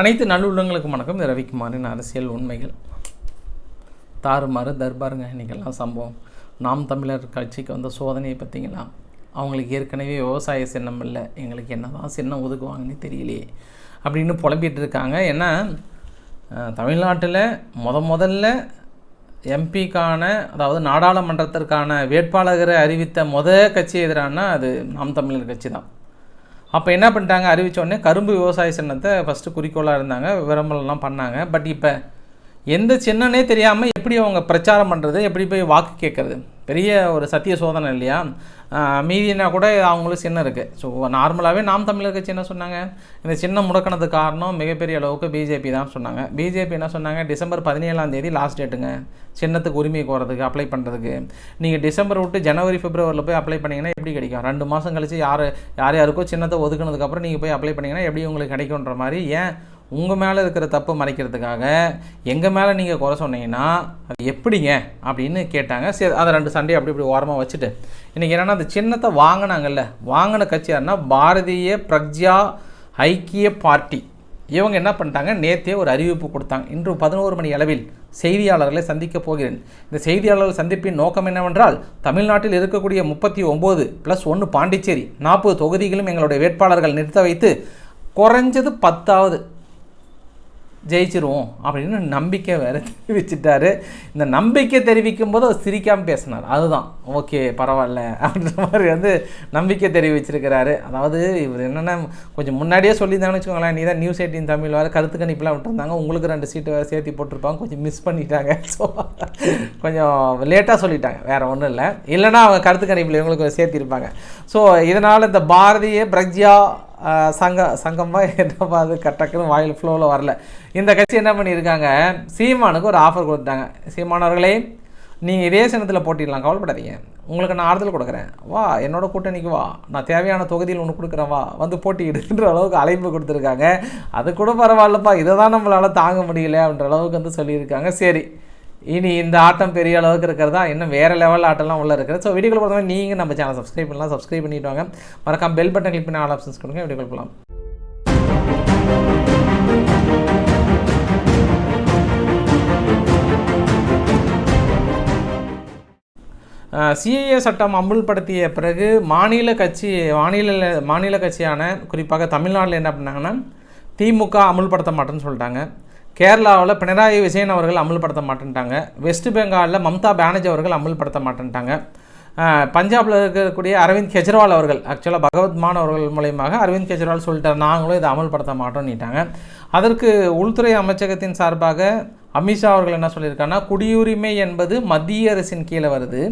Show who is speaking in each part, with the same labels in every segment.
Speaker 1: அனைத்து நல்லுள்ளங்களுக்கு வணக்கம் இது ரவிக்குமாரின் அரசியல் உண்மைகள் தாறுமாறு தர்பாருங்க இன்றைக்கெல்லாம் சம்பவம் நாம் தமிழர் கட்சிக்கு வந்த சோதனையை பார்த்திங்களா அவங்களுக்கு ஏற்கனவே விவசாய சின்னம் இல்லை எங்களுக்கு என்ன தான் சின்னம் ஒதுக்குவாங்கன்னு தெரியலையே அப்படின்னு புலம்பிகிட்டு இருக்காங்க ஏன்னா தமிழ்நாட்டில் முத முதல்ல எம்பிக்கான அதாவது நாடாளுமன்றத்திற்கான வேட்பாளர்களை அறிவித்த மொதல் கட்சி எதிரானால் அது நாம் தமிழர் கட்சி தான் அப்போ என்ன பண்ணிட்டாங்க அறிவித்தோடனே கரும்பு விவசாய சின்னத்தை ஃபஸ்ட்டு குறிக்கோளாக இருந்தாங்க விளம்பரம்லாம் பண்ணாங்க பட் இப்போ எந்த சின்னனே தெரியாமல் எப்படி அவங்க பிரச்சாரம் பண்ணுறது எப்படி போய் வாக்கு கேட்குறது பெரிய ஒரு சத்திய சோதனை இல்லையா மீதினா கூட அவங்களும் சின்ன இருக்குது ஸோ நார்மலாகவே நாம் தமிழருக்கு சின்ன சொன்னாங்க இந்த சின்ன முடக்கினது காரணம் மிகப்பெரிய அளவுக்கு பிஜேபி தான் சொன்னாங்க பிஜேபி என்ன சொன்னாங்க டிசம்பர் பதினேழாம் தேதி லாஸ்ட் டேட்டுங்க சின்னத்துக்கு உரிமை கோரதுக்கு அப்ளை பண்ணுறதுக்கு நீங்கள் டிசம்பர் விட்டு ஜனவரி பிப்ரவரியில் போய் அப்ளை பண்ணிங்கன்னா எப்படி கிடைக்கும் ரெண்டு மாதம் கழித்து யார் யார் யாருக்கோ சின்னத்தை ஒதுக்குனதுக்கப்புறம் நீங்கள் போய் அப்ளை பண்ணிங்கன்னா எப்படி உங்களுக்கு கிடைக்குன்ற மாதிரி ஏன் உங்கள் மேலே இருக்கிற தப்பு மறைக்கிறதுக்காக எங்கள் மேலே நீங்கள் குறை சொன்னீங்கன்னா அது எப்படிங்க அப்படின்னு கேட்டாங்க சரி அதை ரெண்டு சண்டையை அப்படி இப்படி ஓரமாக வச்சுட்டு இன்றைக்கி என்னென்னா அந்த சின்னத்தை வாங்கினாங்கல்ல வாங்கின கட்சி யாருன்னா பாரதிய பிரக்ஜா ஐக்கிய பார்ட்டி இவங்க என்ன பண்ணிட்டாங்க நேற்றே ஒரு அறிவிப்பு கொடுத்தாங்க இன்று பதினோரு மணி அளவில் செய்தியாளர்களை சந்திக்கப் போகிறேன் இந்த செய்தியாளர்கள் சந்திப்பின் நோக்கம் என்னவென்றால் தமிழ்நாட்டில் இருக்கக்கூடிய முப்பத்தி ஒம்பது ப்ளஸ் ஒன்று பாண்டிச்சேரி நாற்பது தொகுதிகளும் எங்களுடைய வேட்பாளர்கள் நிறுத்த வைத்து குறைஞ்சது பத்தாவது ஜெயிச்சிருவோம் அப்படின்னு நம்பிக்கை வேறு தெரிவிச்சிட்டாரு இந்த நம்பிக்கை தெரிவிக்கும் போது அவர் சிரிக்காமல் பேசினார் அதுதான் ஓகே பரவாயில்ல அப்படின்ற மாதிரி வந்து நம்பிக்கை தெரிவிச்சிருக்கிறாரு அதாவது இவர் என்னென்ன கொஞ்சம் முன்னாடியே சொல்லியிருந்தாங்கன்னு வச்சுக்கோங்களேன் நீ தான் நியூஸ் எயிட்டின் தமிழ் வேறு கருத்து கணிப்பெலாம் விட்டுருந்தாங்க உங்களுக்கு ரெண்டு சீட்டு வேறு சேர்த்து போட்டிருப்பாங்க கொஞ்சம் மிஸ் பண்ணிட்டாங்க ஸோ கொஞ்சம் லேட்டாக சொல்லிட்டாங்க வேறு ஒன்றும் இல்லை இல்லைனா அவங்க கருத்து கணிப்பில் இவங்களுக்கு சேர்த்திருப்பாங்க ஸோ இதனால் இந்த பாரதிய பிரக்யா சங்க சங்கமாக என்னப்பா அது டக்குன்னு வாயில் ஃப்ளோவில் வரல இந்த கட்சி என்ன பண்ணியிருக்காங்க சீமானுக்கு ஒரு ஆஃபர் கொடுத்தாங்க சீமானவர்களே நீங்கள் இதே சின்னத்தில் போட்டிடலாம் கவலைப்படாதீங்க உங்களுக்கு நான் ஆறுதல் கொடுக்குறேன் வா என்னோட கூட்டணிக்கு வா நான் தேவையான தொகுதியில் ஒன்று கொடுக்குறேன் வா வந்து போட்டியிடுன்ற அளவுக்கு அழைப்பு கொடுத்துருக்காங்க அது கூட பரவாயில்லப்பா இதை தான் நம்மளால் தாங்க முடியல அப்படின்ற அளவுக்கு வந்து சொல்லியிருக்காங்க சரி இனி இந்த ஆட்டம் பெரிய அளவுக்கு இருக்கிறதா இன்னும் வேறு லெவல் ஆட்டம்லாம் உள்ளே இருக்கிற ஸோ வீடியோக்குள்ள பார்த்தோம்னா நீங்கள் நம்ம சேனல் சப்ஸ்கிரைப் பண்ணலாம் சப்ஸ்கிரைப் பண்ணிட்டு வாங்க மறக்காம பெல் பட்டன் கிளிக் பண்ணி ஆல் ஆப்ஷன்ஸ் கொடுங்க வீடியோக்குள்ள போகலாம் சிஏஏ சட்டம் அமுல்படுத்திய பிறகு மாநில கட்சி மாநில மாநில கட்சியான குறிப்பாக தமிழ்நாட்டில் என்ன பண்ணாங்கன்னா திமுக அமுல்படுத்த மாட்டேன்னு சொல்லிட்டாங்க கேரளாவில் பினராயி விஜயன் அவர்கள் அமல்படுத்த மாட்டேன்ட்டாங்க வெஸ்ட் பெங்காலில் மம்தா பானர்ஜி அவர்கள் அமல்படுத்த மாட்டேன்ட்டாங்க பஞ்சாபில் இருக்கக்கூடிய அரவிந்த் கெஜ்ரிவால் அவர்கள் ஆக்சுவலாக பகவத் மான் அவர்கள் மூலயமாக அரவிந்த் கெஜ்ரிவால் சொல்லிட்டார் நாங்களும் இதை அமல்படுத்த மாட்டோம்னுட்டாங்க அதற்கு உள்துறை அமைச்சகத்தின் சார்பாக அமித்ஷா அவர்கள் என்ன சொல்லியிருக்காங்கன்னா குடியுரிமை என்பது மத்திய அரசின் கீழே வருது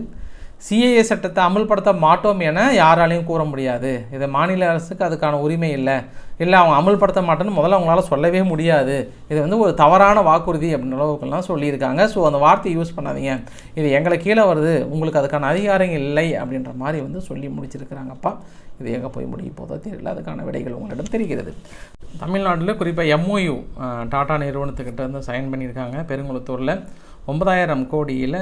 Speaker 1: சிஏஏ சட்டத்தை அமல்படுத்த மாட்டோம் என யாராலையும் கூற முடியாது இது மாநில அரசுக்கு அதுக்கான உரிமை இல்லை இல்லை அவங்க அமல்படுத்த மாட்டேன்னு முதல்ல அவங்களால சொல்லவே முடியாது இது வந்து ஒரு தவறான வாக்குறுதி அப்படின்ற அளவுக்குலாம் சொல்லியிருக்காங்க ஸோ அந்த வார்த்தையை யூஸ் பண்ணாதீங்க இது எங்களை கீழே வருது உங்களுக்கு அதுக்கான அதிகாரம் இல்லை அப்படின்ற மாதிரி வந்து சொல்லி முடிச்சிருக்கிறாங்கப்பா இது எங்கே போய் முடிய போதோ தெரியல அதுக்கான விடைகள் உங்களிடம் தெரிகிறது தமிழ்நாட்டில் குறிப்பாக எம்ஓயு டாடா நிறுவனத்துக்கிட்ட வந்து சைன் பண்ணியிருக்காங்க பெருங்குளத்தூரில் ஒன்பதாயிரம் கோடியில்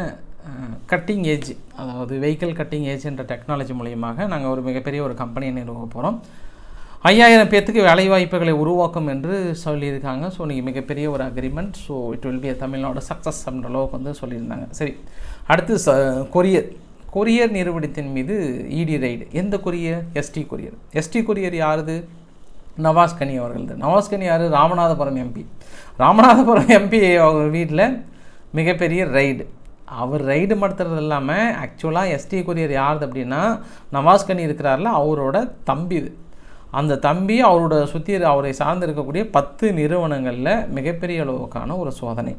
Speaker 1: கட்டிங் ஏஜ் அதாவது வெஹிக்கிள் கட்டிங் ஏஜ் என்ற டெக்னாலஜி மூலியமாக நாங்கள் ஒரு மிகப்பெரிய ஒரு கம்பெனியை நிறுவ போகிறோம் ஐயாயிரம் பேர்த்துக்கு வேலைவாய்ப்புகளை உருவாக்கும் என்று சொல்லியிருக்காங்க ஸோ நீங்கள் மிகப்பெரிய ஒரு agreement so it will be Tamil Nadu success அப்படின்ற அளவுக்கு வந்து சொல்லியிருந்தாங்க சரி அடுத்து ச கொரியர் கொரியர் நிறுவனத்தின் மீது இடி e ரைடு எந்த courier ST courier ST courier யாருது நவாஸ்கனி அவர்களது நவாஸ்கனி யார் ராமநாதபுரம் எம்பி ராமநாதபுரம் எம்பி அவங்க வீட்டில் மிகப்பெரிய ரைடு அவர் ரைடு மடுத்துறது இல்லாமல் ஆக்சுவலாக எஸ்டி கொரியர் யார் அப்படின்னா நவாஸ்கனி இருக்கிறார்ல அவரோட தம்பி இது அந்த தம்பி அவரோட சுற்றி அவரை சார்ந்து இருக்கக்கூடிய பத்து நிறுவனங்களில் மிகப்பெரிய அளவுக்கான ஒரு சோதனை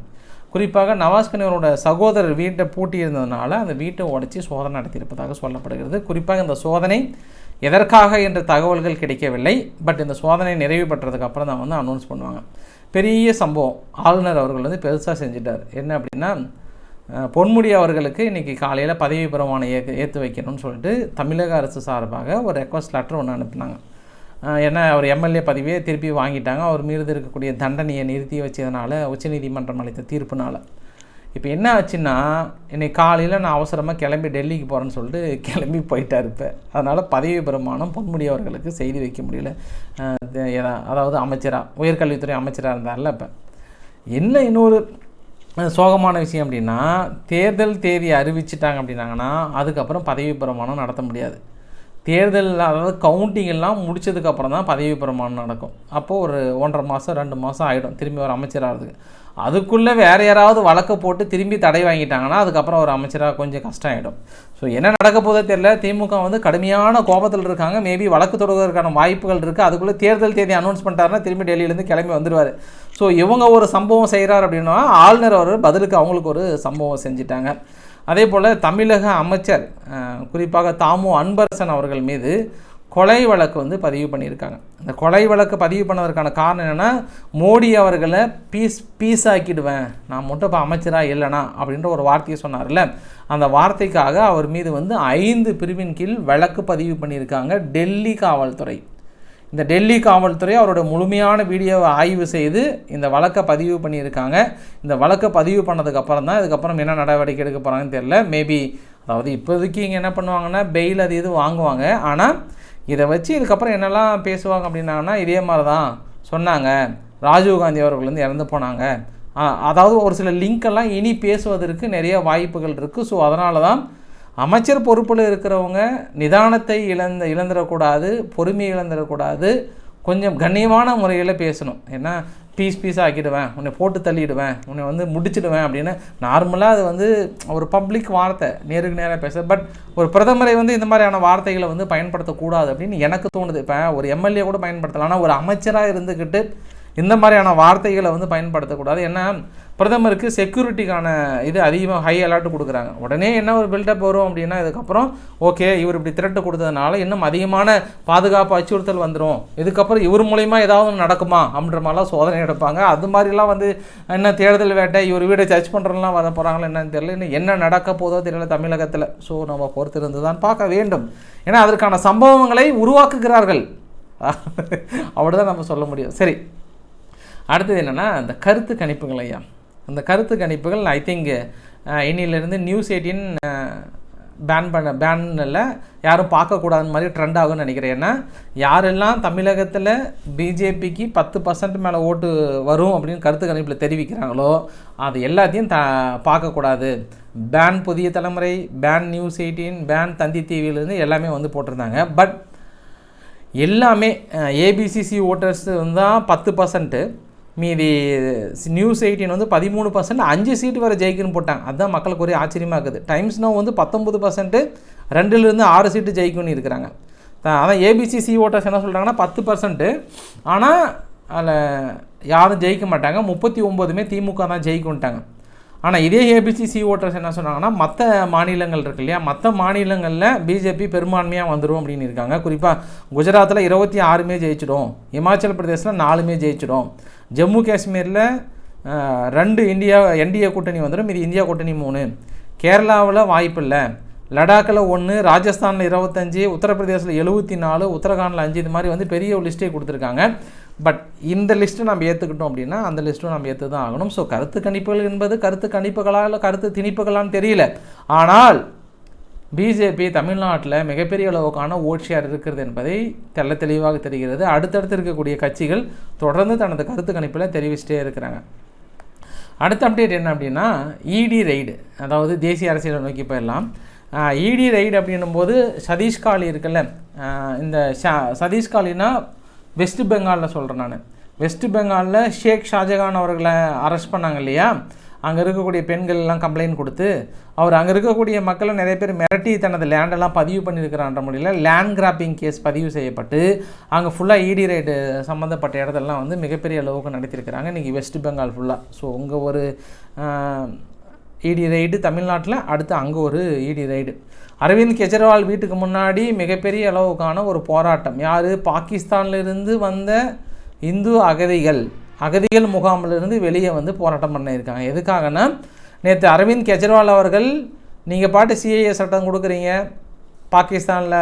Speaker 1: குறிப்பாக நவாஸ்கனியரோட சகோதரர் வீட்டை பூட்டியிருந்ததுனால அந்த வீட்டை உடச்சி சோதனை நடத்தியிருப்பதாக சொல்லப்படுகிறது குறிப்பாக இந்த சோதனை எதற்காக என்ற தகவல்கள் கிடைக்கவில்லை பட் இந்த சோதனை நிறைவு பெற்றதுக்கு அப்புறம் தான் வந்து அனௌன்ஸ் பண்ணுவாங்க பெரிய சம்பவம் ஆளுநர் அவர்கள் வந்து பெருசாக செஞ்சிட்டார் என்ன அப்படின்னா பொன்முடி அவர்களுக்கு இன்றைக்கி காலையில் பதவி பிரமாணம் ஏ ஏற்று வைக்கணும்னு சொல்லிட்டு தமிழக அரசு சார்பாக ஒரு ரெக்வஸ்ட் லெட்டர் ஒன்று அனுப்புனாங்க ஏன்னா அவர் எம்எல்ஏ பதவியை திருப்பி வாங்கிட்டாங்க அவர் மீது இருக்கக்கூடிய தண்டனையை நிறுத்தி வச்சதுனால உச்சநீதிமன்றம் அளித்த தீர்ப்புனால் இப்போ என்ன ஆச்சுன்னா இன்றைக்கி காலையில் நான் அவசரமாக கிளம்பி டெல்லிக்கு போகிறேன்னு சொல்லிட்டு கிளம்பி போயிட்டார் இருப்பேன் அதனால் பதவி பிரமாணம் பொன்முடி அவர்களுக்கு செய்தி வைக்க முடியல அதாவது அமைச்சராக உயர்கல்வித்துறை அமைச்சராக இருந்தார்ல இப்போ என்ன இன்னொரு சோகமான விஷயம் அப்படின்னா தேர்தல் தேதி அறிவிச்சிட்டாங்க அப்படின்னாங்கன்னா அதுக்கப்புறம் பதவி பிரமாணம் நடத்த முடியாது தேர்தல் அதாவது கவுண்டிங் எல்லாம் முடித்ததுக்கப்புறம் தான் பதவி பிரமாணம் நடக்கும் அப்போது ஒரு ஒன்றரை மாதம் ரெண்டு மாதம் ஆகிடும் திரும்பி ஒரு அமைச்சராகிறதுக்கு அதுக்குள்ளே வேறு யாராவது வழக்கை போட்டு திரும்பி தடை வாங்கிட்டாங்கன்னா அதுக்கப்புறம் ஒரு அமைச்சராக கொஞ்சம் கஷ்டம் ஆகிடும் ஸோ என்ன நடக்க போதே தெரில திமுக வந்து கடுமையான கோபத்தில் இருக்காங்க மேபி வழக்கு தொடர்வதற்கான வாய்ப்புகள் இருக்குது அதுக்குள்ளே தேர்தல் தேதி அனௌன்ஸ் பண்ணிட்டாருன்னா திரும்பி டெல்லியிலேருந்து கிளம்பி வந்துடுவார் ஸோ இவங்க ஒரு சம்பவம் செய்கிறார் அப்படின்னா ஆளுநர் அவர் பதிலுக்கு அவங்களுக்கு ஒரு சம்பவம் செஞ்சிட்டாங்க அதே போல் தமிழக அமைச்சர் குறிப்பாக தாமு அன்பரசன் அவர்கள் மீது கொலை வழக்கு வந்து பதிவு பண்ணியிருக்காங்க அந்த கொலை வழக்கு பதிவு பண்ணதற்கான காரணம் என்னென்னா மோடி அவர்களை பீஸ் பீஸ் ஆக்கிடுவேன் நான் மட்டும் இப்போ அமைச்சராக இல்லைனா அப்படின்ற ஒரு வார்த்தையை சொன்னார்ல அந்த வார்த்தைக்காக அவர் மீது வந்து ஐந்து பிரிவின் கீழ் வழக்கு பதிவு பண்ணியிருக்காங்க டெல்லி காவல்துறை இந்த டெல்லி காவல்துறை அவரோட முழுமையான வீடியோவை ஆய்வு செய்து இந்த வழக்கை பதிவு பண்ணியிருக்காங்க இந்த வழக்கை பதிவு பண்ணதுக்கப்புறம் தான் இதுக்கப்புறம் என்ன நடவடிக்கை எடுக்க போகிறாங்கன்னு தெரியல மேபி அதாவது இப்போதைக்கு இங்கே என்ன பண்ணுவாங்கன்னா பெயில் அது இது வாங்குவாங்க ஆனால் இதை வச்சு இதுக்கப்புறம் என்னெல்லாம் பேசுவாங்க அப்படின்னாங்கன்னா இதே மாதிரி தான் சொன்னாங்க ராஜீவ்காந்தி அவர்கள் வந்து இறந்து போனாங்க அதாவது ஒரு சில லிங்க்கெல்லாம் இனி பேசுவதற்கு நிறைய வாய்ப்புகள் இருக்குது ஸோ அதனால தான் அமைச்சர் பொறுப்பில் இருக்கிறவங்க நிதானத்தை இழந்த இழந்துடக்கூடாது பொறுமையை இழந்துடக்கூடாது கொஞ்சம் கண்ணியமான முறையில் பேசணும் ஏன்னா பீஸ் பீஸாக ஆக்கிடுவேன் உன்னை போட்டு தள்ளிடுவேன் உன்னை வந்து முடிச்சிடுவேன் அப்படின்னு நார்மலாக அது வந்து ஒரு பப்ளிக் வார்த்தை நேருக்கு நேராக பேச பட் ஒரு பிரதமரை வந்து இந்த மாதிரியான வார்த்தைகளை வந்து பயன்படுத்தக்கூடாது அப்படின்னு எனக்கு தோணுது இப்போ ஒரு எம்எல்ஏ கூட பயன்படுத்தலாம் ஆனால் ஒரு அமைச்சராக இருந்துக்கிட்டு இந்த மாதிரியான வார்த்தைகளை வந்து பயன்படுத்தக்கூடாது ஏன்னா பிரதமருக்கு செக்யூரிட்டிக்கான இது அதிகமாக ஹை அலர்ட் கொடுக்குறாங்க உடனே என்ன ஒரு பில்டப் வரும் அப்படின்னா இதுக்கப்புறம் ஓகே இவர் இப்படி திரட்டு கொடுத்ததுனால இன்னும் அதிகமான பாதுகாப்பு அச்சுறுத்தல் வந்துடும் இதுக்கப்புறம் இவர் மூலயமா ஏதாவது நடக்குமா அப்படின்ற மாதிரிலாம் சோதனை எடுப்பாங்க அது மாதிரிலாம் வந்து என்ன தேர்தல் வேட்டை இவர் வீடை சர்ச் பண்ணுறதுலாம் வர போகிறாங்களோ என்னன்னு தெரியல என்ன நடக்க போதோ தெரியல தமிழகத்தில் ஸோ நம்ம பொறுத்திருந்து தான் பார்க்க வேண்டும் ஏன்னா அதற்கான சம்பவங்களை உருவாக்குகிறார்கள் அப்படிதான் நம்ம சொல்ல முடியும் சரி அடுத்தது என்னென்னா அந்த கருத்து கணிப்புகள் ஐயா அந்த கருத்து கணிப்புகள் ஐ திங்க் இன்னிலேருந்து நியூஸ் எயிட்டின் பேன் பண்ண பேனில் யாரும் பார்க்கக்கூடாதுன்னு மாதிரி ட்ரெண்ட் ஆகும்னு நினைக்கிறேன் ஏன்னா யாரெல்லாம் தமிழகத்தில் பிஜேபிக்கு பத்து பர்சன்ட் மேலே ஓட்டு வரும் அப்படின்னு கருத்து கணிப்பில் தெரிவிக்கிறாங்களோ அது எல்லாத்தையும் த பார்க்கக்கூடாது ban Puthiya Thalaimurai ban news eighteen ban Thanthi டிவியிலேருந்து எல்லாமே வந்து போட்டிருந்தாங்க பட் எல்லாமே ஏபிசிசி ஓட்டர்ஸ் தான் பத்து பர்சன்ட்டு மீதி நியூஸ் எயிட்டின் வந்து பதிமூணு பர்சன்ட் அஞ்சு சீட்டு வரை ஜெயிக்குன்னு போட்டாங்க அதுதான் மக்களுக்கு ஒரே ஆச்சரியமாக இருக்குது டைம்ஸ் நோ வந்து பத்தொம்பது பர்சன்ட்டு ரெண்டுலேருந்து ஆறு சீட்டு ஜெயிக்கும்னு இருக்கிறாங்க அதான் சி ஓட்டர்ஸ் என்ன சொல்கிறாங்கன்னா பத்து பர்சன்ட்டு ஆனால் அதில் யாரும் ஜெயிக்க மாட்டாங்க முப்பத்தி ஒம்போதுமே திமுக தான் ஜெயிக்கும்ட்டாங்க ஆனால் இதே ஏபிசி சி ஓட்டர்ஸ் என்ன சொன்னாங்கன்னா மற்ற மாநிலங்கள் இருக்கு இல்லையா மற்ற மாநிலங்களில் பிஜேபி பெரும்பான்மையாக வந்துடும் அப்படின்னு இருக்காங்க குறிப்பாக குஜராத்தில் இருபத்தி ஆறுமே ஜெயிச்சிடும் இமாச்சல பிரதேசில் நாலுமே ஜெயிச்சிடும் ஜம்மு காஷ்மீரில் ரெண்டு இந்தியா என்டிஏ கூட்டணி வந்துடும் இது இந்தியா கூட்டணி மூணு கேரளாவில் வாய்ப்பில்லை லடாக்கில் ஒன்று ராஜஸ்தானில் இருபத்தஞ்சி உத்தரப்பிரதேசில் எழுபத்தி நாலு உத்தரகாண்டில் அஞ்சு இது மாதிரி வந்து பெரிய ஒரு லிஸ்ட்டே கொடுத்துருக்காங்க பட் இந்த லிஸ்ட்டு நம்ம ஏற்றுக்கிட்டோம் அப்படின்னா அந்த லிஸ்ட்டும் நம்ம ஏற்று தான் ஆகணும் ஸோ கருத்து கணிப்புகள் என்பது கருத்து கணிப்புகளாக இல்லை கருத்து திணிப்புகளான்னு தெரியல ஆனால் பிஜேபி தமிழ்நாட்டில் மிகப்பெரிய அளவுக்கான ஓட்சியார் இருக்கிறது என்பதை தெல்ல தெளிவாக தெரிகிறது அடுத்தடுத்து இருக்கக்கூடிய கட்சிகள் தொடர்ந்து தனது கருத்து கணிப்பில் தெரிவிச்சிட்டே இருக்கிறாங்க அடுத்த அப்டேட் என்ன அப்படின்னா இடி e ரைடு அதாவது தேசிய அரசியலை நோக்கி போயிடலாம் இடி ரைடு e அப்படின்னும்போது போது சதீஷ் காளி இருக்குல்ல இந்த சதீஷ் காளினா வெஸ்ட் பெங்காலில் சொல்கிறேன் நான் வெஸ்ட் பெங்காலில் ஷேக் ஷாஜகான் அவர்களை அரெஸ்ட் பண்ணாங்க இல்லையா அங்கே இருக்கக்கூடிய பெண்கள் எல்லாம் கம்ப்ளைண்ட் கொடுத்து அவர் அங்கே இருக்கக்கூடிய மக்களை நிறைய பேர் மிரட்டி தனது லேண்டெல்லாம் பதிவு பண்ணியிருக்கிறான்ற முடியல லேண்ட் கிராப்பிங் கேஸ் பதிவு செய்யப்பட்டு அங்கே ஃபுல்லாக இடி ரைடு e சம்மந்தப்பட்ட இடத்தெல்லாம் வந்து மிகப்பெரிய அளவுக்கு நடத்தியிருக்கிறாங்க இன்றைக்கி வெஸ்ட் பெங்கால் ஃபுல்லாக ஸோ உங்கே ஒரு இடி ரைடு e தமிழ்நாட்டில் அடுத்து அங்கே ஒரு இடி e ரைடு அரவிந்த் கெஜ்ரிவால் வீட்டுக்கு முன்னாடி மிகப்பெரிய அளவுக்கான ஒரு போராட்டம் யார் பாகிஸ்தானிலிருந்து வந்த இந்து அகதிகள் அகதிகள் முகாமிலிருந்து வெளியே வந்து போராட்டம் பண்ணியிருக்காங்க எதுக்காகனா நேற்று அரவிந்த் கெஜ்ரிவால் அவர்கள் நீங்கள் பாட்டு சிஏஏ சட்டம் கொடுக்குறீங்க பாகிஸ்தானில்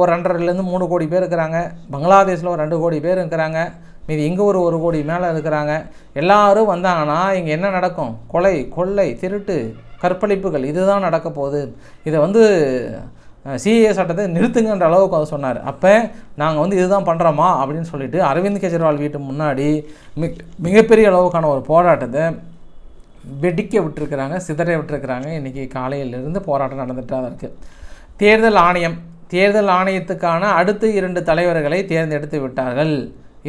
Speaker 1: ஒரு ரெண்டரைலேருந்து மூணு கோடி பேர் இருக்கிறாங்க பங்களாதேஷில் ஒரு ரெண்டு கோடி பேர் இருக்கிறாங்க மீது இங்கே ஒரு ஒரு கோடி மேலே இருக்கிறாங்க எல்லாரும் வந்தாங்கன்னா இங்கே என்ன நடக்கும் கொலை கொள்ளை திருட்டு கற்பழிப்புகள் இதுதான் நடக்க போகுது இதை வந்து சிஏ e சட்டத்தை நிறுத்துங்கன்ற அளவுக்கு அவர் சொன்னார் அப்போ நாங்கள் வந்து இதுதான் பண்ணுறோமா அப்படின்னு சொல்லிட்டு அரவிந்த் கெஜ்ரிவால் வீட்டு முன்னாடி மிக மிகப்பெரிய அளவுக்கான ஒரு போராட்டத்தை வெடிக்க விட்டுருக்குறாங்க சிதற விட்டுருக்குறாங்க இன்றைக்கி காலையிலிருந்து போராட்டம் நடந்துகிட்டு தான் இருக்குது தேர்தல் ஆணையம் தேர்தல் ஆணையத்துக்கான அடுத்து இரண்டு தலைவர்களை தேர்ந்தெடுத்து விட்டார்கள்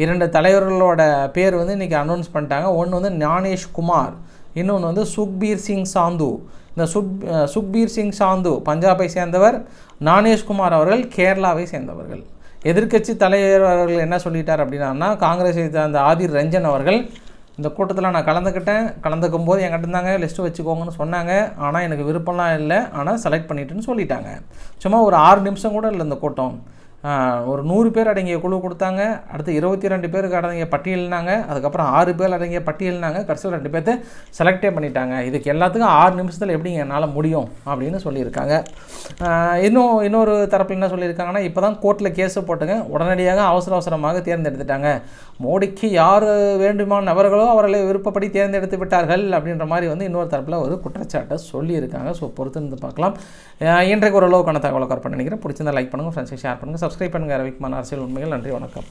Speaker 1: இரண்டு தலைவர்களோட பேர் வந்து இன்றைக்கி அனௌன்ஸ் பண்ணிட்டாங்க ஒன்று வந்து ஞானேஷ் குமார் இன்னொன்று வந்து சுக்பீர் சிங் சாந்து இந்த சுப் சுக்பீர் சிங் சாந்து பஞ்சாபை சேர்ந்தவர் நானேஷ்குமார் அவர்கள் கேரளாவை சேர்ந்தவர்கள் எதிர்க்கட்சி தலைவர் அவர்கள் என்ன சொல்லிட்டார் அப்படின்னா காங்கிரஸை சேர்ந்த ஆதிர் ரஞ்சன் அவர்கள் இந்த கூட்டத்தில் நான் கலந்துக்கிட்டேன் கலந்துக்கும் போது என்கிட்ட இருந்தாங்க லிஸ்ட்டு வச்சுக்கோங்கன்னு சொன்னாங்க ஆனால் எனக்கு விருப்பம்லாம் இல்லை ஆனால் செலக்ட் பண்ணிட்டுன்னு சொல்லிட்டாங்க சும்மா ஒரு ஆறு நிமிஷம் கூட இல்லை இந்த கூட்டம் ஒரு நூறு பேர் அடங்கிய குழு கொடுத்தாங்க அடுத்து இருபத்தி ரெண்டு பேருக்கு அடங்கிய பட்டியல்னாங்க அதுக்கப்புறம் ஆறு பேர் அடங்கிய பட்டியல்னாங்க கடைசியில் ரெண்டு பேர்த்த செலக்டே பண்ணிட்டாங்க இதுக்கு எல்லாத்துக்கும் ஆறு நிமிஷத்தில் எப்படி என்னால் முடியும் அப்படின்னு சொல்லியிருக்காங்க இன்னும் இன்னொரு தரப்பில் என்ன சொல்லியிருக்காங்கன்னா இப்போ தான் கோர்ட்டில் கேஸு போட்டுங்க உடனடியாக அவசர அவசரமாக தேர்ந்தெடுத்துட்டாங்க மோடிக்கு யார் வேண்டுமான நபர்களோ அவர்களை விருப்பப்படி தேர்ந்தெடுத்து விட்டார்கள் அப்படின்ற மாதிரி வந்து இன்னொரு தரப்பில் ஒரு குற்றச்சாட்டை சொல்லியிருக்காங்க ஸோ பொறுத்திருந்து பார்க்கலாம் இன்றைக்கு அளவுக்கான தகவலை கற்பனை நினைக்கிறேன் பிடிச்சிருந்தா லைக் பண்ணுங்கள் ஃப்ரெண்ட்ஸை ஷேர் பண்ணுங்கள் சப்ஸ்கிரைப் பண்ணுங்கள் ரவிக்குமார் அரசியல் உண்மைகள் நன்றி வணக்கம்